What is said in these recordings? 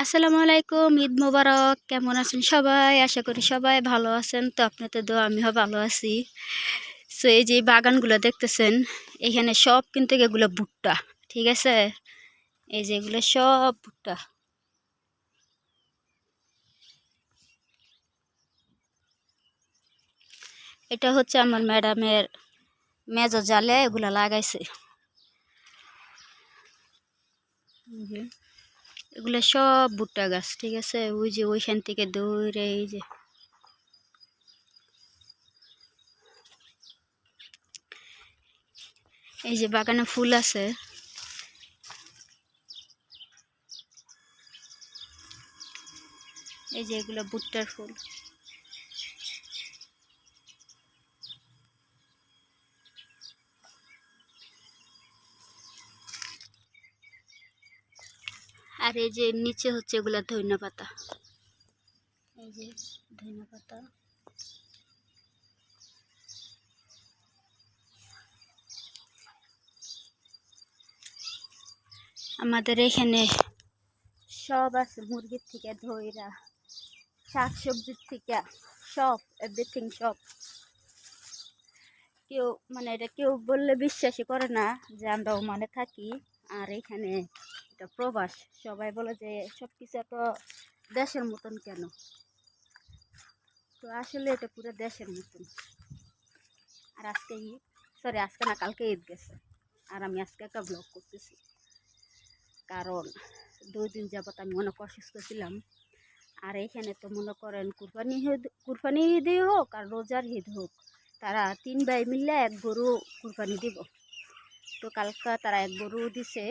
আসসালামু আলাইকুম, ঈদ মোবারক। কেমন আছেন সবাই? আশা করি সবাই ভালো আছেন। তো আপনাদের দোয়া, আমিও ভালো আছি। সো এই যে বাগানগুলো দেখতেছেন, এখানে সব কিন্তু এগুলো ভুট্টা, ঠিক আছে? এই যে এগুলো সব ভুট্টা। এটা হচ্ছে আমার ম্যাডামের মেজো জালে এগুলো লাগাইছে। এগুলো সব ভুট্টা গাছ, ঠিক আছে? ওই যে ওইখান থেকে দৌড়ে এই যে। এই যে বাগানে ফুল আছে। এই যে এগুলো ভুট্টার ফুল। আর এই যে নিচে হচ্ছে এগুলা ধইনা পাতা। এই যে ধইনা পাতা। আমাদের এখানে সব আছে মুরগির থেকে, ধইরা শাক সবজির থেকে, সব এভরিথিং সব। কেউ মানে এটা কেউ বললে বিশ্বাসই করে না যে আমরা মানে থাকি। আর এখানে এটা প্রবাস। সবাই বলে যে সব কিছু এত দেশের মতন কেন? তো আসলে এটা পুরো দেশের মতন। আর আজকে ঈদ। সরি আজকে না, কালকে ঈদ গেছে। আর আমি আজকে একটা ব্লগ করতেছি। কারণ দুই দিন যাবত আমি অনেক অসুস্থ ছিলাম। আর এখানে তো মনে করেন কুরবানি ঈদ, কুরবানি ঈদই হোক আর রোজার ঈদ হোক, তারা তিন ভাই মিললে এক গরু কুরবানি দিব। তো কালকা তারা এক গরু দিছে।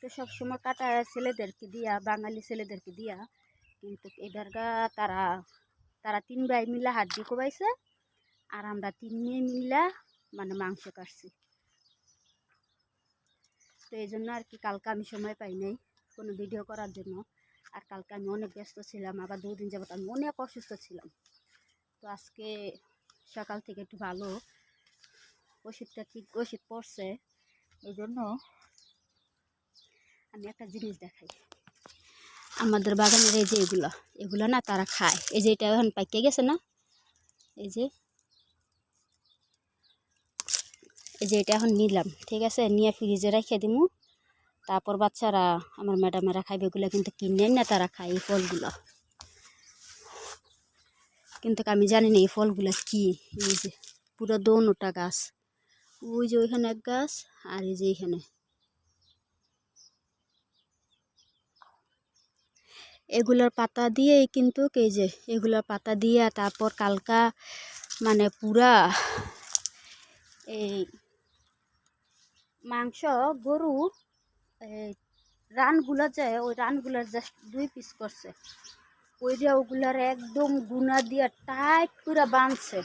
তো সবসময় কাটা ছেলেদেরকে দিয়া, বাঙালি ছেলেদেরকে দিয়া, কিন্তু এবার গা তারা তারা তিন ভাই মিলা হাড্ডি কোবাইছে, আর আমরা তিন মেয়ে মিলা মানে মাংস কাটছি। তো এই জন্য আর কি কালকে আমি সময় পাই নাই কোনো ভিডিও করার জন্য। আর কালকে আমি অনেক ব্যস্ত ছিলাম, আবার দুদিন যাবত আমি অনেক অসুস্থ ছিলাম। তো আজকে সকাল থেকে একটু ভালো ওষুধটা ঠিক ওষুধ পড়ছে এই জন্য আমি একটা জিনিস দেখাই। আমাদের বাগানের এই যে এগুলো এগুলো না তারা খায়। এই যে এটা এখন পাইকে গেছে না? এই যে এই যে এটা এখন নিলাম, ঠিক আছে? নিয়ে ফ্রিজে রেখে দিমু। তারপর বাচ্চারা, আমার ম্যাডামেরা খাইবে, এগুলো কিন্তু কিনে না তারা খায় এই ফলগুলো। কিন্তু আমি জানি না এই ফলগুলো কী? এই যে, পুরো দোনোটা গাছ। ওই যে ওইখানে এক গাছ, আর এই যে এইখানে। এগুলোর পাতা দিয়েই কিন্তু এই যে, এগুলোর পাতা দিয়ে তারপর কালকা মানে পুরা এই মাংস, গরু রানগুলো যায় ওই রানগুলার জাস্ট দুই পিস করছে। ওই যে ওগুলার একদম গুনা দিয়ে টাইট করে বাঁধছে।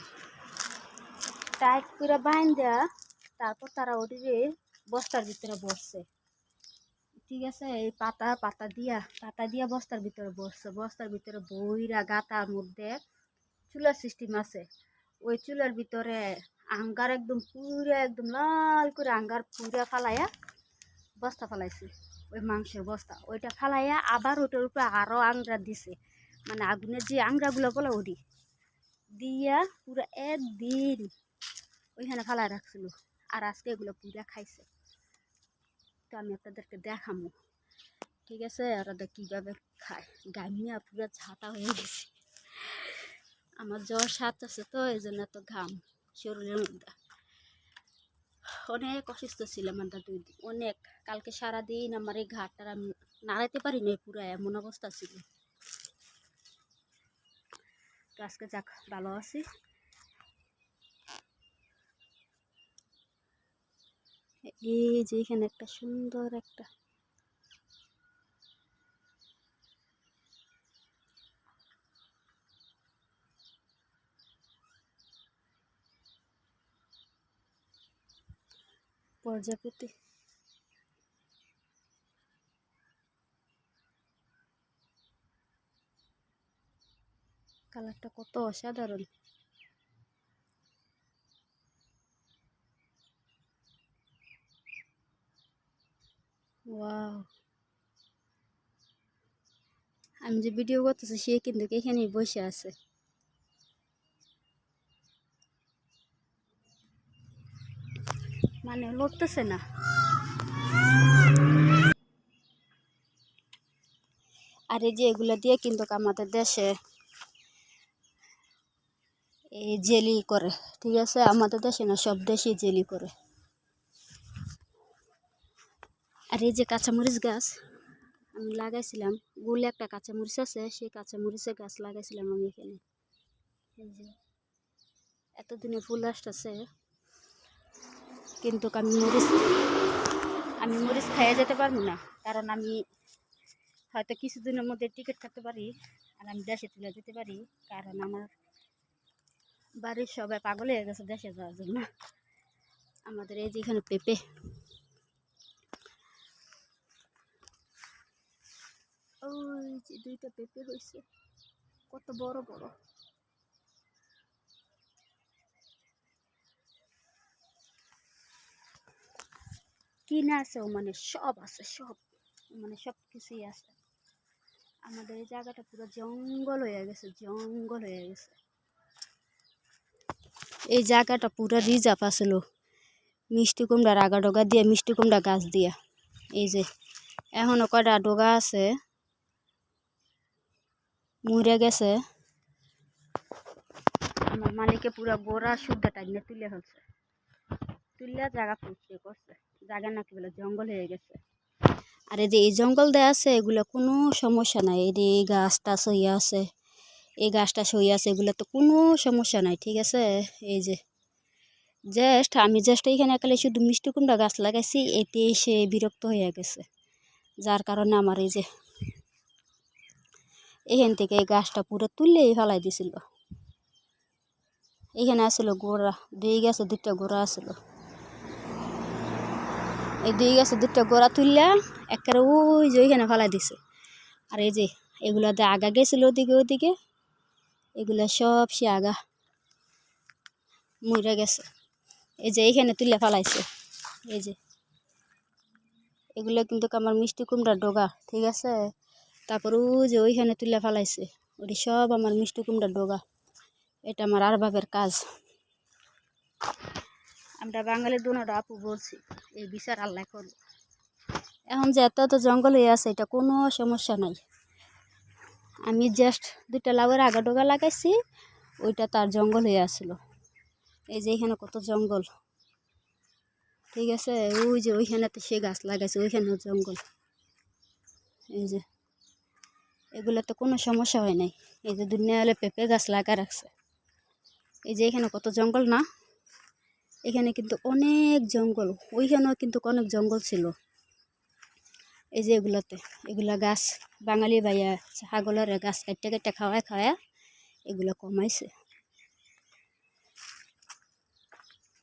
টাইট করে বাঁধ দেয়া তারপর তারা ওদিকে বস্তার ভিতরে বসছে। ঠিক আছে, এই পাতা পাতা দিয়া পাতা দিয়া বস্তার ভিতরে বসছে। বস্তার ভিতরে বইরা গাতার মধ্যে চুলার সিস্টেম আছে। ওই চুলার ভিতরে আঙ্গার একদম পুরা একদম লাল করে আঙ্গার পুরা ফালাইয়া বস্তা ফালাইছে, ওই মাংসের বস্তা। ওইটা ফালাইয়া আবার ওটার উপরে আরও আংরা দিছে। মানে আগুনের যে আংরাগুলো বলে ওদি দিয়া পুরো একদিন ওইখানে ফালাই রাখছিল। আর আজকে এগুলো পুরা খাইছে। তো আমি আপনাদেরকে দেখামো, ঠিক আছে? আর ওদের কীভাবে খায়। গামিয়া পুরো ছাতা হয়ে গেছে। আমার জ্বর সাত আছে তো, এই জন্য তো ঘাম, শরীরের মধ্যে। অনেক অসুস্থ ছিলাম আমরা দুই দিন। অনেক। কালকে সারাদিন আমার এই ঘাটটা আমি নাড়াইতে পারি না পুরো, এমন অবস্থা ছিল। তো আজকে যাক, ভালো আছি। এই যে এখানে একটা সুন্দর একটা প্রজাপতি। কালারটা কত অসাধারণ। ওয়াও আমি যে ভিডিও করতেছি, সে কিন্তু এখানেই বসে আছে। মানে লড়তেছে না। আর এই যে এগুলো দিয়ে কিন্তু আমাদের দেশে এই জেলি করে, ঠিক আছে? আমাদের দেশে না, সব দেশেই জেলি করে। আর এই যে কাঁচামরিচ গাছ, আমি লাগাইছিলাম, গুলে একটা কাঁচামরিচ আছে, সেই কাঁচামরিচের গাছ লাগাইছিলাম আমি এখানে। এই যে, এতদিনে ফুল আসতেছে, কিন্তু আমি মরিচ আমি মরিচ খাইয়ে যেতে পারব না, কারণ আমি হয়তো কিছুদিনের মধ্যে টিকিট কাটতে পারি, আর আমি দেশে তুলে যেতে পারি, কারণ আমার বাড়ির সবাই পাগল হয়ে গেছে দেশে যাওয়ার জন্য। আমাদের এই যে এখানে পেঁপে ওই যে দুইটা পেঁপে হয়েছে কত বড় বড়। কিনা আছে মানে সব আছে, সব। মানে সব কিছুই আছে। আমাদের এই জায়গাটা পুরো জঙ্গল হয়ে গেছে, জঙ্গল হয়ে গেছে। এই জায়গাটা পুরো রিজার্ভ আছিল মিষ্টি কুমড়ার আগা ডগা দিয়ে, মিষ্টি কুমড়া গাছ দিয়া। এই যে এখনও কয়টা ডোগা আছে? মরে গেছে। আমার মালিকে পুরো গোড়া শুদ্ধ টাইনে তুলে ফেলছে। তুলে জায়গা পরিষ্কার করছে। জায়গা নাকি বলে জঙ্গল হয়ে গেছে। আর এই যে এই জঙ্গল দেয়া আছে এগুলো কোনো সমস্যা নাই। এই যে এই গাছটা সইয়া আছে এই গাছটা সইয়া আছে এগুলো তো কোনো সমস্যা নাই ঠিক আছে? এই যে জাস্ট আমি জাস্ট এইখানে একালে শুধু মিষ্টি কুমড়া গাছ লাগাইছি এতে সে বিরক্ত হয়ে গেছে। যার কারণে আমার এই যে এখান থেকে এই গাছটা পুরো তুললেই ফেলাই দিছিল। এখানে আসলো গোড়া, দুই গাছে দুটা গোড়া আসলো। এই দুই গাছে দুটা গোড়া তুললা একেবারে ওই যে ওইখানে ফেলাই দিছে। আর এই যে এগুলাতে আগা গেছিল ওদিকে ওদিকে, এগুলা সব সে আগা মরে গেছে। এই যে এইখানে তুলে ফেলাইছে। এই যে এগুলো কিন্তু আমার মিষ্টি কুমড়ার ডগা, ঠিক আছে? তারপর ওই যে ওইখানে তুলে ফেলাইছে, ওটি সব আমার মিষ্টি কুমড়ার ডগা। এটা আমার আর বাবের কাজ। আমরা বাঙালি দুনোটা আপু বলছি, এই বিচার আল্লাহ করব এখন যে এত এত জঙ্গল হয়ে আছে, এটা কোনো সমস্যা নাই। আমি জাস্ট দুইটা লাউয়ের আগা ডোগা লাগাইছি, ওইটা তার জঙ্গল হয়ে আসলো। এই যে এখানে কত জঙ্গল। ঠিক আছে? ওই যে ওইখানে তো সে গাছ লাগাইছে, ওইখানেও জঙ্গল। এই যে। এগুলো তো কোনো সমস্যা হয় নাই। এই যে দুনিয়া হলে পেঁপে গাছ লাগা রাখছে। এই যে এখানে কত জঙ্গল না? এখানে কিন্তু অনেক জঙ্গল। ওইখানেও কিন্তু অনেক জঙ্গল ছিল। এই যে এগুলোতে, এগুলা গাছ, বাঙালি ভাইয়া ছাগলের গাছ কাটতে কাটতে খাওয়ায় খাওয়ায় এগুলো কমাইছে।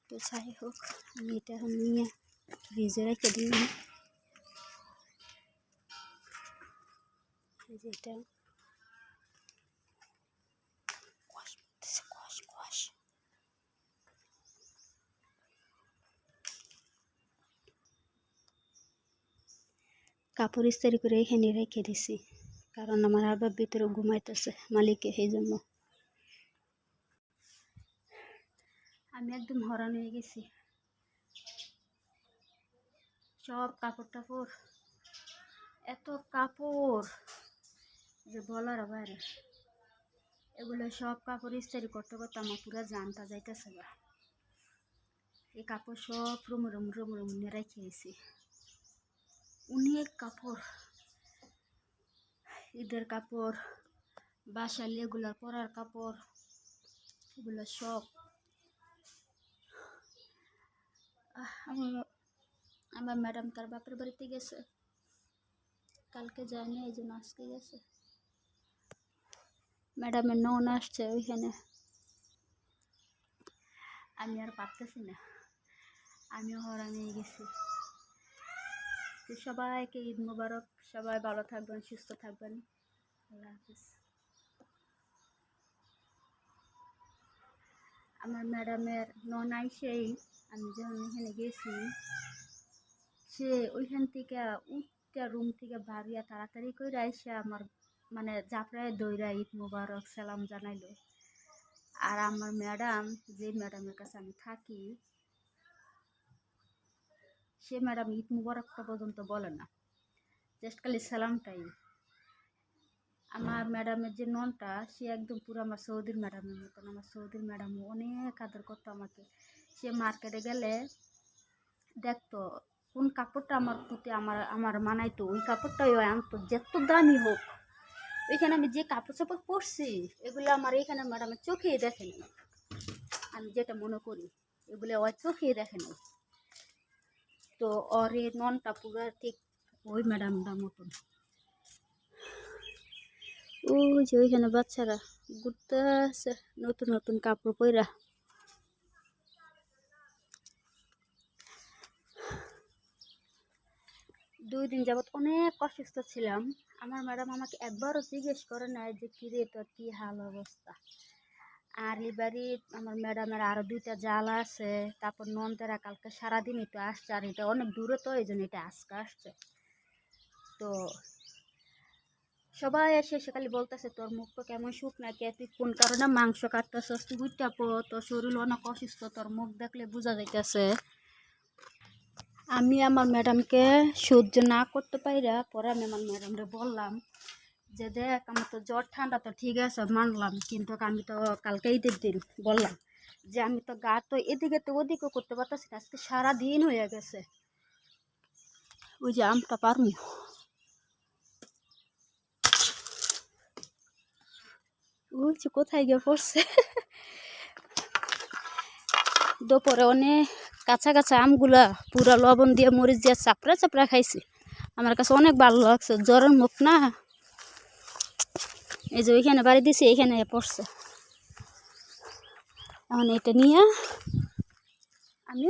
তো যাই হোক, আমি এটা নিয়ে ফ্রিজে রেখে দিই এই। কাপড় ইস্তারি করে এখানে রেখে দিছি, কারণ আমার আবার ভিতরে ঘুমাইতেছে মালিকে সেই জন্য। আমি একদম হরান হয়ে গেছি। সব কাপড় টাপড়, এত কাপড়। যে বলার বাইরে। এগুলো সব কাপড় ইস্তারি করতে করতে আমার পুরো জানতা যাইতেছে গা। এই কাপড় সব রুম রুম রুম রুম নিয়ে রেখেছি অনেক কাপড়, ঈদের কাপড় বাসালি এগুলার পরার কাপড়, এগুলো সব। আমার আমার ম্যাডাম তার বাপের বাড়িতে গেছে। কালকে যায়নি এই জন্য আজকে গেছে। ম্যাডামের নন আসছে ওইখানে। আমি আর পারতেছি না। আমিও হয়ে গেছি। তো সবাইকে ঈদ মোবারক। সবাই ভালো থাকবেন, সুস্থ থাকবেন। আল্লাহ হাফিজ। আমার ম্যাডামের নন আইসেই আমি যখন এখানে গেছি, সে ওইখান থেকে উঠটা রুম থেকে বাড়িয়া তাড়াতাড়ি করে আইসে আমার মানে জাপড়ায় দইরা ঈদ মুবারক সালাম জানাইলো। আর আমার ম্যাডাম, যে ম্যাডামের কাছে আমি থাকি, সে ম্যাডাম ঈদ মুবারকটা পর্যন্ত বলে না। জাস্ট খালি সালামটাই। আমার ম্যাডামের যে ননটা, সে একদম পুরো আমার সৌদির ম্যাডামের মতন। আমার সৌদির ম্যাডাম অনেক আদর করতো আমাকে। সে মার্কেটে গেলে দেখতো, কোন কাপড়টা আমার প্রতি আমার আমার মানাইতো, ওই কাপড়টাই আনতো, যত দামি হোক। ওইখানে আমি যে কাপড় চাপড় পরছি, এগুলো আমার এখানে ম্যাডামের চোখেই দেখেনি আমি যেটা মনে করি, এগুলো ওর চোখেই নেই। তো ওর এই ননটা পুরো ঠিক ওই ম্যাডামটার মতন। ওই যে ওইখানে বাচ্চারা ঘুরতে আছে নতুন নতুন কাপড় পইরা। দুই দিন যাবত অনেক অসুস্থ ছিলাম। আমার ম্যাডাম আমাকে একবারও জিজ্ঞেস করে নাই যে, কী রে তোর কী হাল অবস্থা? আর এবারই আমার ম্যাডামের আরও দুইটা জাল আছে, তারপর নন নন্দেরা কালকে সারাদিন একটু আসছে আর এটা অনেক দূরে তো, এই জন্য এটা আজকে আসছে। তো সবাই এসে এসে খালি বলতেছে, তোর মুখ তো কেমন সুখ কে? তুই কোন কারণে মাংস কাটতেছস? তুই বুঝতে তোর শরীর অনেক অসুস্থ, তোর মুখ দেখলে বোঝা যাইতেছে। আমি আমার ম্যাডামকে সহ্য না করতে পাইরা পরে আমি আমার ম্যাডামরে বললাম যে, দেখ, আমার তো জ্বর, ঠান্ডা তো ঠিক আছে, মানলাম, কিন্তু আমি তো কালকে ঈদের দিন বললাম যে, আমি তো গা তো এদিকে তো ওদিকে করতে পারতেছি না, আজকে সারাদিন হয়ে গেছে। ওই যে আমটা পারমি ওই কোথায় গিয়ে পড়ছে? দুপুরে অনেক কাঁচা কাঁচা আমগুলা পুরা লবণ দিয়ে মরিচ দিয়ে চাপড়া চাপড়া খাইছি। আমার কাছে অনেক ভালো লাগছে, জ্বরের মুখ না। এই যে ওইখানে বাড়ি দিছি এইখানে পড়ছে। এখন এটা নিয়ে আমি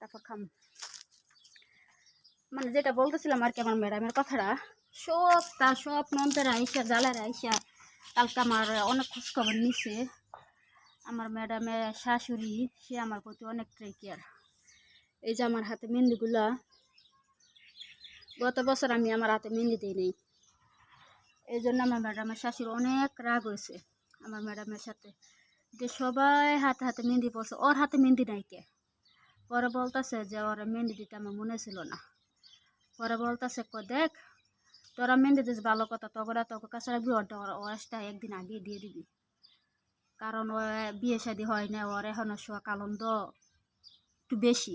তারপর খাম। মানে যেটা বলতেছিলাম আর কি আমার ম্যাডামের কথাটা, সব তার সব নন্দের আইসা জালার আইসা কালকে আমার অনেক খোঁজখবর নিছে। আমার ম্যাডামের শাশুড়ি, সে আমার প্রতি অনেক কেয়ার এই যে আমার হাতে মেহেন্দিগুলা, গত বছর আমি আমার হাতে মেহেন্দি দিই নেই। এই জন্য আমার ম্যাডামের শাশুড়ি অনেক রাগ হয়েছে। আমার ম্যাডামের সাথে যে সবাই হাতে হাতে মেহেন্দি পড়ছে ওর হাতে মেহেন্দি নাই কে? পরে বলতেছে যে ওর মেহেন্দি দিতে আমার মনে ছিল না। পরে বলতেছে ক দেখ, তোরা মেহেন্দি দিস ভালো কথা, তগরা তোকে কাছে রাখবি ওরটা ওয়াশটা একদিন আগে দিয়ে দিবি। কারণ ও বিয়ে শাদি হয় না ওর এখনও শোক আনন্দ একটু বেশি।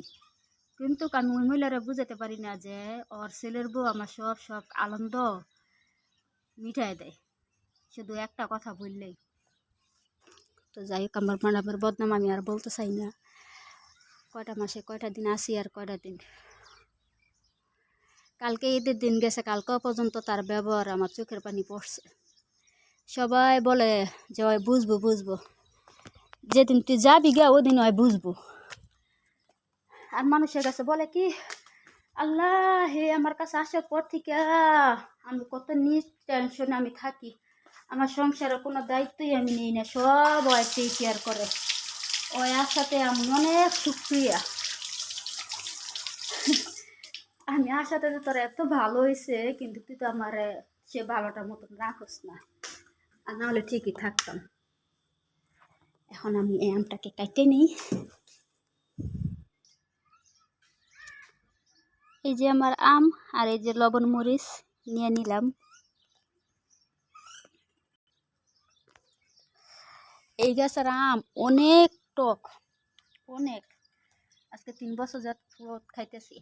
কিন্তু আমি ওই মহিলারা বুঝাতে পারি না যে ওর ছেলের বউ আমার সব সব আনন্দ মিঠাই দেয়। শুধু একটা কথা বললেই। তো যাই হোক, আমার ম্যাডামের বদনাম আমি আর বলতে চাই না। কয়টা মাসে কয়টা দিন আসি আর কয়টা দিন? কালকে ঈদের দিন গেছে, কালকেও পর্যন্ত তার ব্যবহার আমার চোখের পানি পড়ছে। সবাই বলে যে, ওই বুঝব বুঝব। যেদিন তুই যাবি গা ওদিন ওই বুঝব। আর মানুষের কাছে বলে কি, আল্লাহ হে আমার কাছে আসার পর থেকে আমি কত নিজ টেনশনে আমি থাকি। আমার সংসারের কোনো দায়িত্বই আমি নিই না, সব ওই টেক কেয়ার করে। ওই আসাতে আমি অনেক সুক্রিয়া। আমি আসাতে তো তোর এত ভালো হয়েছে কিন্তু তুই তো আমার সে ভালোটার মতন রাখোস না। নাহলে ঠিকই থাকতাম। এখন আমি এই আমটাকে কাটে নিই। এই যে আমার আম আর এই যে লবণ মরিচ নিয়ে নিলাম। এই গাছের আম অনেক টক, অনেক। আজকে তিন বছর যাত খাইতেছি।